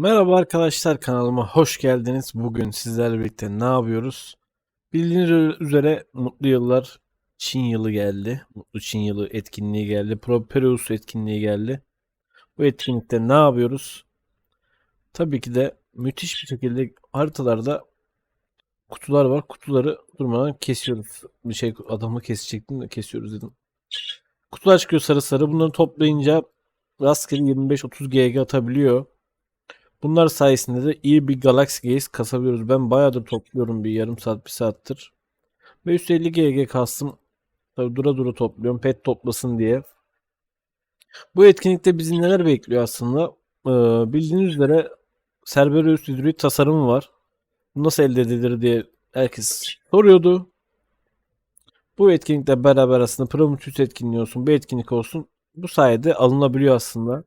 Merhaba arkadaşlar kanalıma hoş geldiniz. Bugün sizlerle birlikte ne yapıyoruz? Bildiğiniz üzere Mutlu Yıllar Çin yılı geldi. Mutlu Çin yılı etkinliği geldi. Propeus etkinliği geldi. Bu etkinlikte ne yapıyoruz? Tabii ki de müthiş bir şekilde haritalarda kutular var. Kutuları durmadan kesiyoruz. Bir şey adamı kesecektim de kesiyoruz dedim. Kutular çıkıyor sarı sarı. Bunları toplayınca rastgele 25-30 GG atabiliyor. Bunlar sayesinde de iyi bir Galaxy Gaze kasabiliyoruz. Ben bayağıdır topluyorum bir yarım saat bir saattir. Ve 150 GG kastım. Tabii dura dura topluyorum. Pet toplasın diye. Bu etkinlikte bizi neler bekliyor aslında? Ee, bildiğiniz üzere Cerberus Hydroid tasarımı var. Bu nasıl elde edilir diye herkes soruyordu. Bu etkinlikle beraber aslında Prometheus etkinliği olsun, bir etkinlik olsun. Bu sayede alınabiliyor aslında.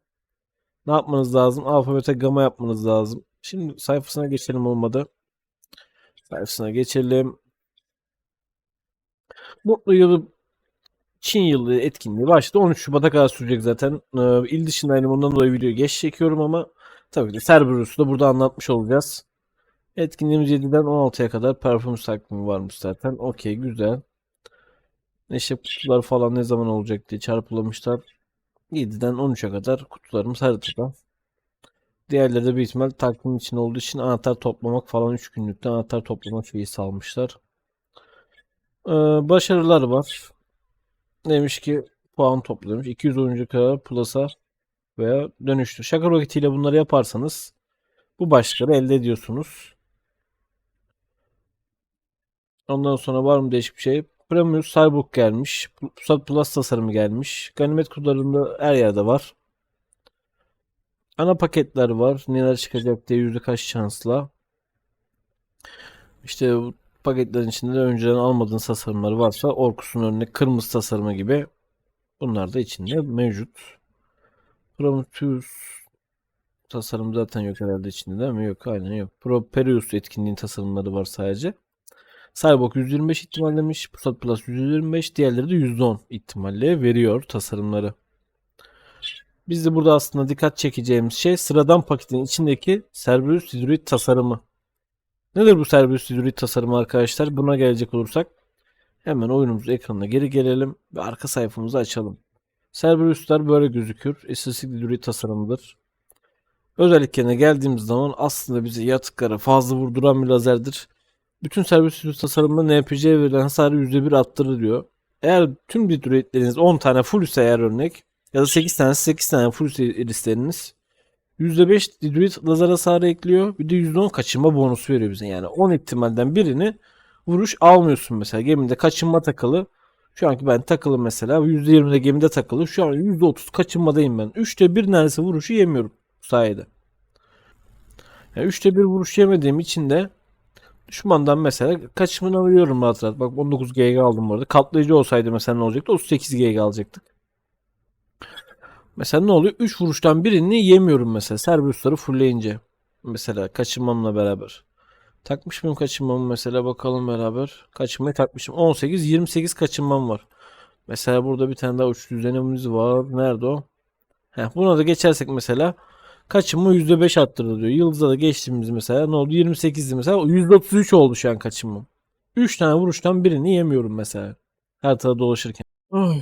Ne yapmanız lazım? Alfabete gamma yapmanız lazım. Şimdi sayfasına geçelim olmadı. Sayfasına geçelim. Mutlu yılı Çin yılı etkinliği başladı. 13 Şubat'a kadar sürecek zaten. Ee, il dışındayım ondan dolayı videoyu geç çekiyorum ama tabii ki Cerberus'u da burada anlatmış olacağız. Etkinliğimiz 7'den 16'ya kadar performans takvimi varmış zaten. Okey güzel. İşte kutular falan ne zaman olacak diye çarpılamışlar. 7'den 13'e kadar kutularımız haritada. Diğerleri de büyük ihtimal takvim için olduğu için anahtar toplamak falan 3 günlükte anahtar toplama şeyi salmışlar. Ee, başarılar var. Demiş ki puan toplamış. 200 oyuncu kadar plus'a veya dönüştü. Şaka roketiyle bunları yaparsanız bu başlıkları elde ediyorsunuz. Ondan sonra var mı değişik bir şey? Premium Cyborg gelmiş. Pusat Plus tasarımı gelmiş. Ganimet kutularında her yerde var. Ana paketler var. Neler çıkacak diye yüzde kaç şansla. İşte bu paketlerin içinde de önceden almadığınız tasarımları varsa Orkus'un örnek kırmızı tasarımı gibi bunlar da içinde mevcut. Prometheus tasarım zaten yok herhalde içinde değil mi? Yok aynen yok. Propeus etkinliğin tasarımları var sadece. Cyborg 125 ihtimal demiş. Pusat Plus 125. Diğerleri de %10 ihtimalle veriyor tasarımları. Biz de burada aslında dikkat çekeceğimiz şey sıradan paketin içindeki Cerberus Hydroid tasarımı. Nedir bu Cerberus Hydroid tasarımı arkadaşlar? Buna gelecek olursak hemen oyunumuz ekranına geri gelelim ve arka sayfamızı açalım. Cerberus'lar böyle gözükür. İstatistik Hydroid tasarımıdır. Özelliklerine geldiğimiz zaman aslında bize yatıklara fazla vurduran bir lazerdir. Bütün servis tasarımında NPC'ye verilen hasarı %1 arttırır diyor. Eğer tüm Hydroidleriniz 10 tane full ise eğer örnek ya da 8 tane 8 tane full irisleriniz %5 Hydroid lazer hasarı ekliyor. Bir de %10 kaçınma bonusu veriyor bize. Yani 10 ihtimalden birini vuruş almıyorsun mesela. Gemide kaçınma takılı. Şu anki ben takılı mesela. %20'de gemide takılı. Şu an %30 kaçınmadayım ben. 3'te 1 neredeyse vuruşu yemiyorum bu sayede. Yani 3'te 1 vuruş yemediğim için de düşmandan mesela kaçımını alıyorum rahat rahat. Bak 19 GG aldım bu arada. Katlayıcı olsaydı mesela ne olacaktı? 38 GG alacaktık. Mesela ne oluyor? 3 vuruştan birini yemiyorum mesela. Cerberus'ları fullleyince. Mesela kaçınmamla beraber. Takmış mıyım kaçınmamı mesela bakalım beraber. Kaçınmayı takmışım. 18 28 kaçınmam var. Mesela burada bir tane daha uç düzenimiz var. Nerede o? Heh, buna da geçersek mesela kaçınma %5 arttırdı diyor. Yıldız'a da geçtiğimiz mesela ne oldu? 28'di mesela. %33 oldu şu an kaçınmam. 3 tane vuruştan birini yemiyorum mesela. Tarafa dolaşırken. Oy.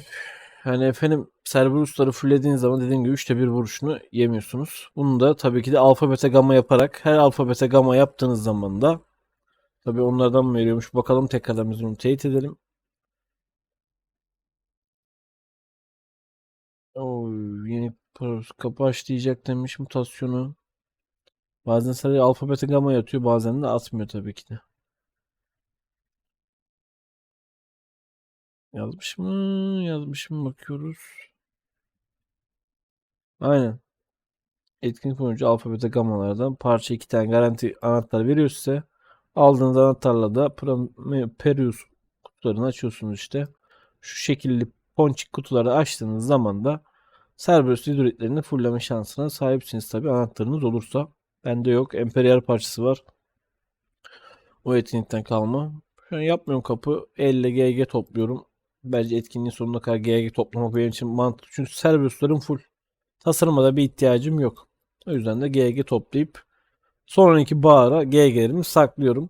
Yani efendim Cerberus'ları fullediğiniz zaman dediğim gibi 3'te 1 vuruşunu yemiyorsunuz. Bunu da tabii ki de alfa beta gamma yaparak her alfa beta gamma yaptığınız zaman da tabii onlardan mı veriyormuş bakalım tekrardan biz bunu teyit edelim. Oy, yeni kapı açlayacak demiş mutasyonu. Bazen sadece alfa beta gamma yatıyor bazen de atmıyor tabii ki de. Yazmış mı? Yazmış mı? Bakıyoruz. Aynen. Etkinlik boyunca alfa beta gammalardan parça iki tane garanti anahtar veriyor size. Aldığınız anahtarla da Perius kutularını açıyorsunuz işte. Şu şekilli ponçik kutuları açtığınız zaman da Cerberus hidroidlerini fullleme şansına sahipsiniz tabi anahtarınız olursa. Bende yok. Emperiyal parçası var. O etkinlikten kalma. Şu an yapmıyorum kapı. Elle GG topluyorum. Bence etkinliğin sonuna kadar GG toplamak benim için mantıklı. Çünkü Cerberus'ların full. Tasarıma bir ihtiyacım yok. O yüzden de GG toplayıp sonraki bahara GG'lerimi saklıyorum.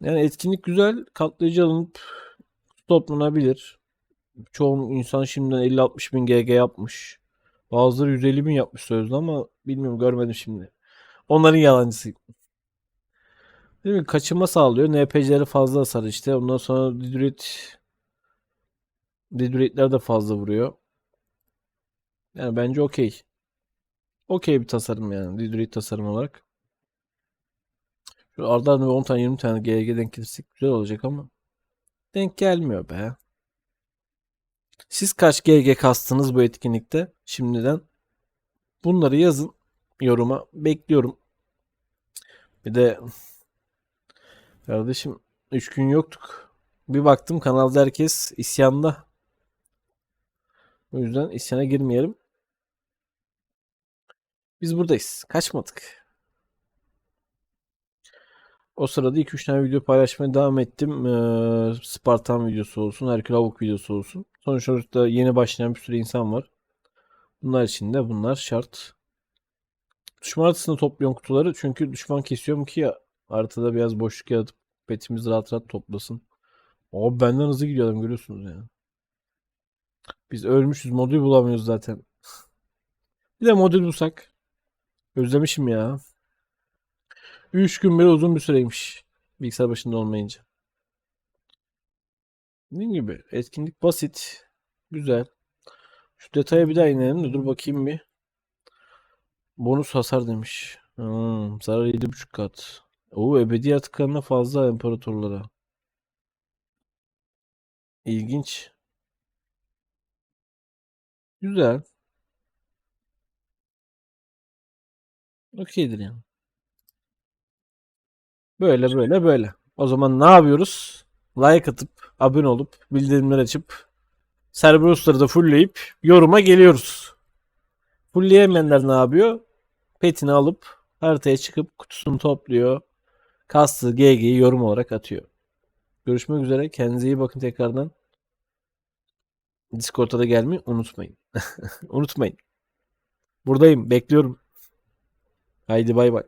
Yani etkinlik güzel. Katlayıcı alınıp toplanabilir. Çoğu insan şimdiden 50-60 bin GG yapmış. Bazıları 150 bin yapmış sözde ama bilmiyorum görmedim şimdi. Onların yalancısıyım. Değil mi? Kaçınma sağlıyor. NPC'leri fazla hasar işte. Ondan sonra Diduret Diduretler de fazla vuruyor. Yani bence okey. Okey bir tasarım yani. Diduret tasarım olarak. Şu arda arda 10 tane 20 tane GG denk gelirsek güzel olacak ama denk gelmiyor be. Siz kaç GG kastınız bu etkinlikte? Şimdiden bunları yazın yoruma. Bekliyorum. Bir de kardeşim 3 gün yoktuk. Bir baktım kanalda herkes isyanda. O yüzden isyana girmeyelim. Biz buradayız. Kaçmadık. O sırada 2-3 tane video paylaşmaya devam ettim. Ee, Spartan videosu olsun, Herkül Avuk videosu olsun. Sonuç olarak da yeni başlayan bir sürü insan var. Bunlar için de bunlar şart. Düşman haritasında topluyorum kutuları. Çünkü düşman kesiyorum ki ya haritada biraz boşluk yaratıp petimiz rahat rahat toplasın. Abi benden hızlı gidiyor görüyorsunuz yani. Biz ölmüşüz modül bulamıyoruz zaten. Bir de modül bulsak. Özlemişim ya. 3 gün bile uzun bir süreymiş. Bilgisayar başında olmayınca. Dediğim gibi etkinlik basit. Güzel. Şu detaya bir daha inelim de dur bakayım bir. Bonus hasar demiş. Hmm, zarar 7.5 kat. Oo ebedi yaratıklarına fazla imparatorlara. İlginç. Güzel. Okeydir yani. Böyle böyle böyle. O zaman ne yapıyoruz? Like atıp, abone olup, bildirimleri açıp, Cerberus'ları da fullleyip yoruma geliyoruz. Fullleyemeyenler ne yapıyor? Petini alıp haritaya çıkıp kutusunu topluyor. Kastığı GG'yi yorum olarak atıyor. Görüşmek üzere. Kendinize iyi bakın tekrardan. Discord'a da gelmeyi unutmayın. unutmayın. Buradayım. Bekliyorum. Haydi bay bay.